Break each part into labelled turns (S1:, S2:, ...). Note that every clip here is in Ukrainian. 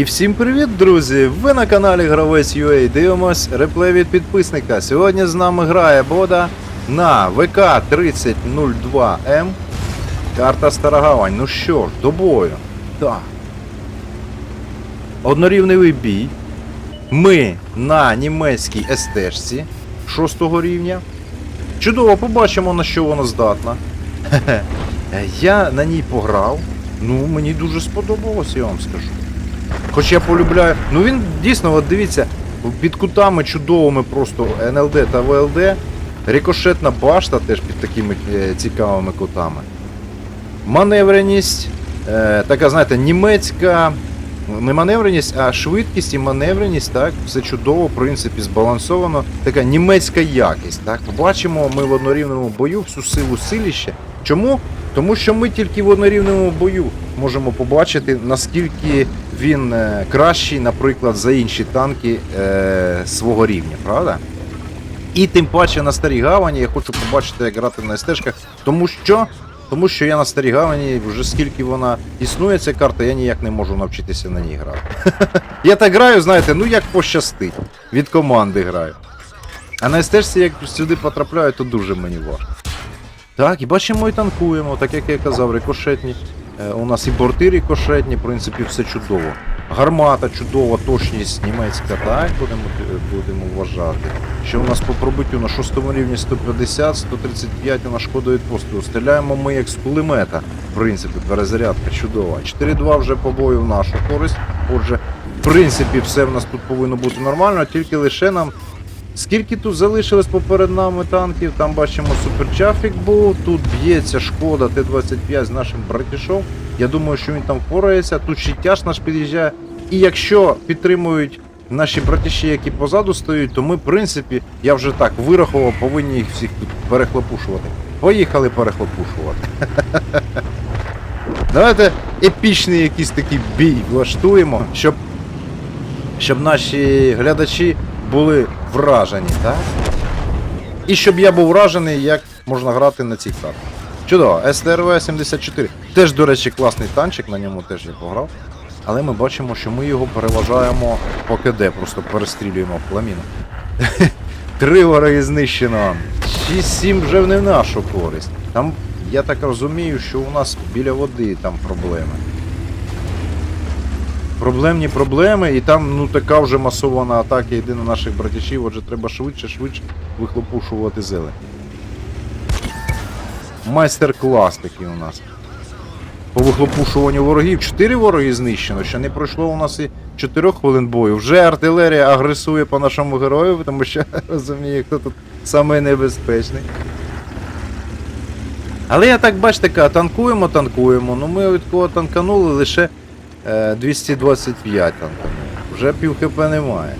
S1: І всім привіт, друзі! Ви на каналі Гравець UA. Дивимось реплей від підписника. Сьогодні з нами грає Бода на ВК 3002М. Карта Старогавань. Ну що ж, до бою. Так. Однорівневий бій. Ми на німецькій СТшці 6 рівня. Чудово, побачимо на що вона здатна. Я на ній пограв. Ну, мені дуже сподобалось, я вам скажу. Хоч я полюбляю. Ну він дійсно, от дивіться, під кутами чудовими просто НЛД та ВЛД. Рикошетна башта теж під такими е, цікавими кутами. Маневреність, е, така, знаєте, німецька. Не маневреність, а швидкість і маневреність, так, все чудово, в принципі, збалансовано. Така німецька якість. Так. Бачимо ми в однорівному бою всю силу силіще. Чому? Тому що ми тільки в однорівному бою можемо побачити, наскільки він е, кращий, наприклад, за інші танки е, свого рівня, правда? І тим паче на старій гавані я хочу побачити, як грати на стежках, тому що. Тому що я на старій гавані, вже скільки вона існує, ця карта, я ніяк не можу навчитися на ній грати. я так граю, знаєте, ну як пощастить. Від команди граю. А на стежці, як сюди потрапляю, то дуже мені важко. Так, і бачимо і танкуємо, так як я казав, рикошетні. Е, у нас і борти рикошетні, в принципі, все чудово. Гармата чудова, точність німецька, так будемо, будемо вважати. Що у нас по пробиттю на шостому рівні 150, 135 на шкоду від пострілу. Стріляємо ми як з кулемета. В принципі, перезарядка чудова. 4-2 вже по бою в нашу користь. Отже, в принципі, все в нас тут повинно бути нормально, тільки лише нам Скільки тут залишилось поперед нами танків, там бачимо суперчафік був, тут б'ється шкода Т-25 з нашим братішом. Я думаю, що він там впорається. Тут ще тяж наш під'їжджає. І якщо підтримують наші братіші, які позаду стоять, то ми, в принципі, я вже так вирахував, повинні їх всіх тут перехлопушувати. Поїхали перехлопушувати. Давайте епічний якийсь такий бій влаштуємо, щоб, щоб наші глядачі були вражені, так? І щоб я був вражений, як можна грати на цій карті. Чудово, СТРВ-74. Теж, до речі, класний танчик, на ньому теж я пограв. Але ми бачимо, що ми його переважаємо по КД, просто перестрілюємо в пламіну. Три вороги знищено. 6-7 вже не в нашу користь. Там, я так розумію, що у нас біля води там проблеми. Проблемні проблеми, і там ну така вже масована атака йде на наших братячів, отже треба швидше, швидше вихлопушувати зелень. Майстер-клас такий у нас. По вихлопушуванню ворогів. Чотири вороги знищено, ще не пройшло у нас і 4 хвилин бою. Вже артилерія агресує по нашому герою, тому що розуміє, хто тут самий небезпечний. Але я так бачите, танкуємо, танкуємо. Ну ми від кого танканули лише 225 танканули. Вже пів хп немає.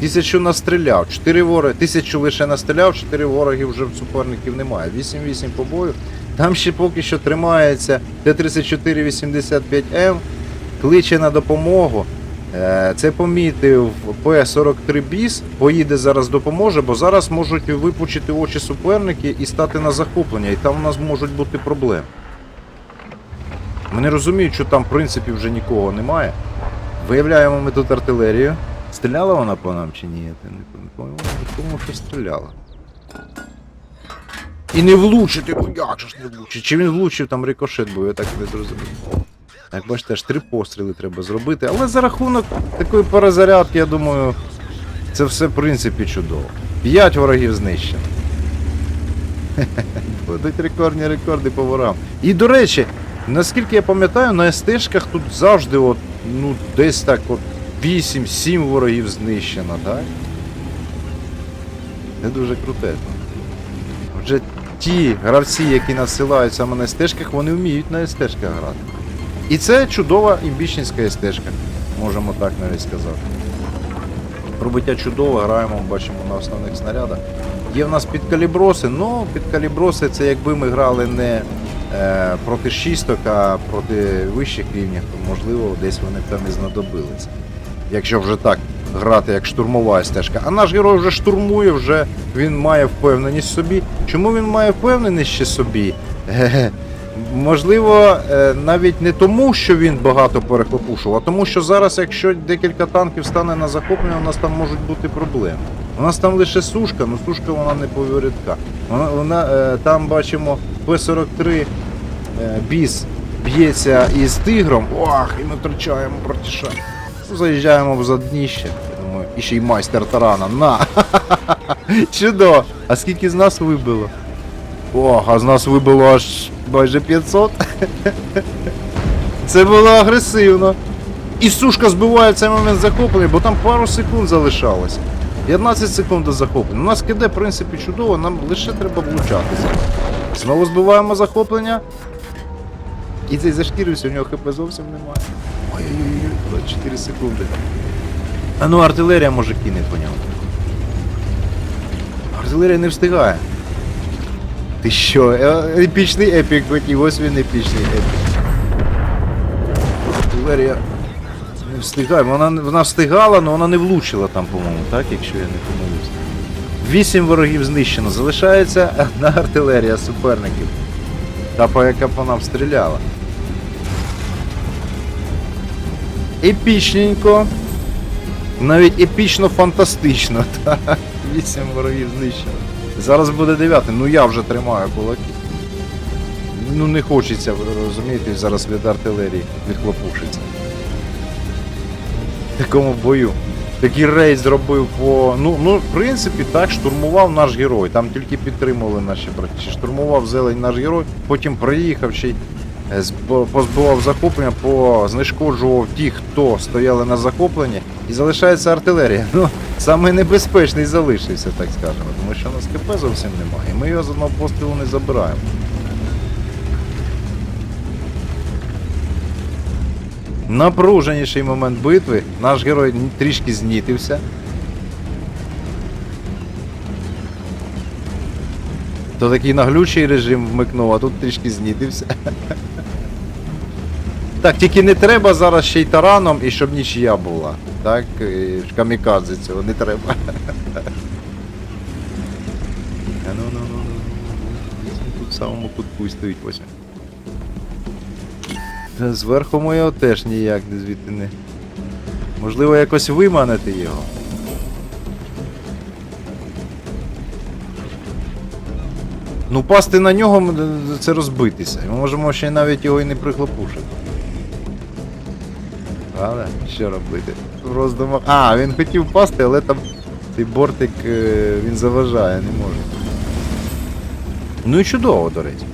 S1: Тисячу настріляв, 4 вороги, тисячу лише настріляв, 4 вороги вже в суперників немає. 8-8 по бою. Там ще поки що тримається Т-34-85М, кличе на допомогу. Е, Це помітив П-43 Біс, поїде зараз допоможе, бо зараз можуть випучити очі суперники і стати на захоплення, і там у нас можуть бути проблеми. Вони розуміють, що там в принципі вже нікого немає. Виявляємо ми тут артилерію. Стріляла вона по нам чи ні? Я не пам'ятаю. Тому що стріляла. І не влучити, ну як же ж не влучити? Чи він влучив, там рикошет був, я так не зрозумів. Як бачите, аж три постріли треба зробити. Але за рахунок такої перезарядки, я думаю, це все в принципі чудово. П'ять ворогів знищено. Будуть рекордні рекорди по ворам. І до речі, наскільки я пам'ятаю, на СТшках тут завжди от, ну, десь так от 8-7 ворогів знищено, так? Це дуже крутезно. Вже ті гравці, які насилають саме на стежках, вони вміють на стежках грати. І це чудова імбічницька стежка, можемо так навіть сказати. Пробиття чудове, граємо, бачимо на основних снарядах. Є в нас підкаліброси, ну підкаліброси це якби ми грали не проти шісток, а проти вищих рівнів, то можливо десь вони там і знадобилися. Якщо вже так грати як штурмова стежка. А наш герой вже штурмує, вже він має впевненість в собі. Чому він має впевненість ще собі? Можливо, е, навіть не тому, що він багато перехлопушував, а тому, що зараз, якщо декілька танків стане на захоплення, у нас там можуть бути проблеми. У нас там лише сушка, ну сушка вона не повірідка. Вона, вона е, там бачимо П-43 е, біс б'ється із тигром. Ох, і ми втрачаємо братіша. Ну, Заїжджаємо в задніще. Думаю, і ще й майстер тарана. На! Чудо! А скільки з нас вибило? Ох, а з нас вибило аж майже 500. Це було агресивно. І сушка збиває в цей момент захоплення, бо там пару секунд залишалось. 15 секунд до захоплення. У нас киде, в принципі, чудово, нам лише треба влучатися. Знову збиваємо захоплення. І цей зашкірився, у нього хп зовсім немає. Ой-ой-ой, 24 секунди. А ну артилерія може кине по ньому. Артилерія не встигає. Ти що? Е, Епічний епік хотів, ось він епічний епік. Артилерія не встигає. Вона, вона встигала, але вона не влучила там, по-моєму, так, якщо я не помилився. Вісім ворогів знищено. Залишається одна артилерія суперників. Та по яка по нам стріляла. Епічненько. Навіть епічно фантастично. Вісім ворогів знищено. Зараз буде дев'ятий, ну я вже тримаю кулаки. Ну не хочеться, ви розумієте, зараз від артилерії відхлопушиться. В такому бою. Такий рейд зробив по. Ну, ну, в принципі, так, штурмував наш герой. Там тільки підтримували наші браті. Штурмував зелень наш герой, потім проїхав ще й е, зб- позбивав захоплення, познешкоджував тих, хто стояли на захопленні, і залишається артилерія. Ну, саме небезпечний залишився, так скажемо, тому що у нас КП зовсім немає, і ми його з одного пострілу не забираємо. Напруженіший момент битви. Наш герой трішки знітився. То такий наглючий режим вмикнув, а тут трішки знітився. Так, тільки не треба зараз ще й тараном і щоб нічия була. Так, і камікадзе цього не треба. Ну ну ну ну. Тут в самому кутку стоїть восьмий. Зверху моєго теж ніяк не звідти не. Можливо, якось виманити його. Ну, пасти на нього це розбитися. Ми можемо ще навіть його і не прихлопушити. Але що робити? Ма- А, він хотів пасти, але там цей бортик е, він заважає, не може. Ну і чудово, до речі.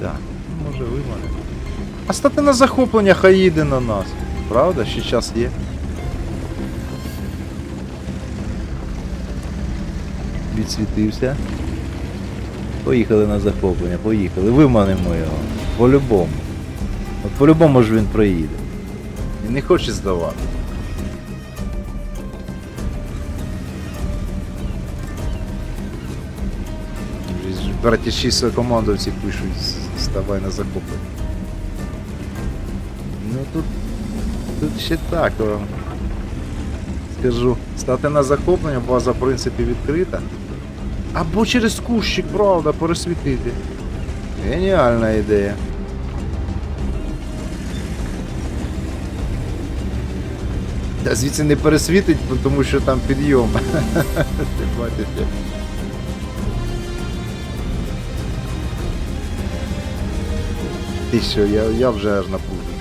S1: Так, може виманити. А стати на захоплення хай на нас. Правда? Ще час є. Відсвітився. Поїхали на захоплення, поїхали. Виманимо його. По-любому. От по-любому ж він проїде. І не хоче здавати. Братіші командовці пишуть, «С- ставай на захоплення. Ну тут, тут ще так. О. Скажу, стати на захоплення, база в принципі відкрита. Або через кущик, правда, пересвітити. Геніальна ідея. Та звідси не пересвітить, тому що там підйом. Як. Ти що, я, я вже аж напружений.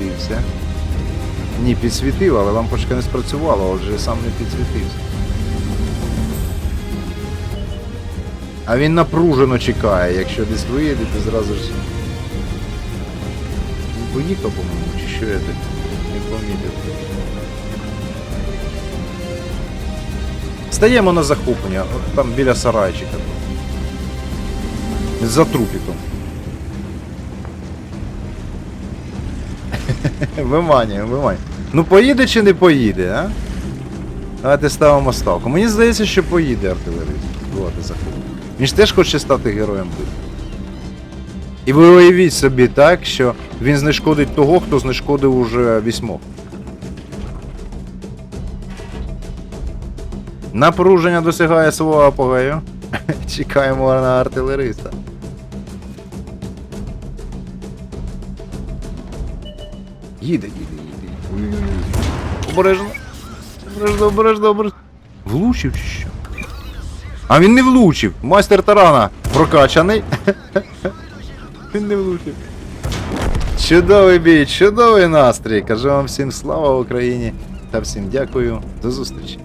S1: Підсвітився. Ні, підсвітив, але лампочка не спрацювала, отже сам не підсвітився. А він напружено чекає, якщо десь виїде, то зразу ж. Він поїхав, по-моєму, чи що я так не помітив. Стаємо на захоплення, там біля сарайчика. За трупіком. Виманюємо, виманюємо. Ну поїде чи не поїде, а? Давайте ставимо ставку. Мені здається, що поїде захоплення. Він ж теж хоче стати героєм битви. І ви уявіть собі так, що він знешкодить того, хто знешкодив уже вісьмох. Напруження досягає свого апогею. Чекаємо на артилериста. Їде, їде, їде. Обережно. Обережно, обережно, обережно. Влучив чи що? А він не влучив. Майстер тарана прокачаний. Він не влучив. Чудовий бій, чудовий настрій. Кажу вам всім слава Україні та всім дякую. До зустрічі.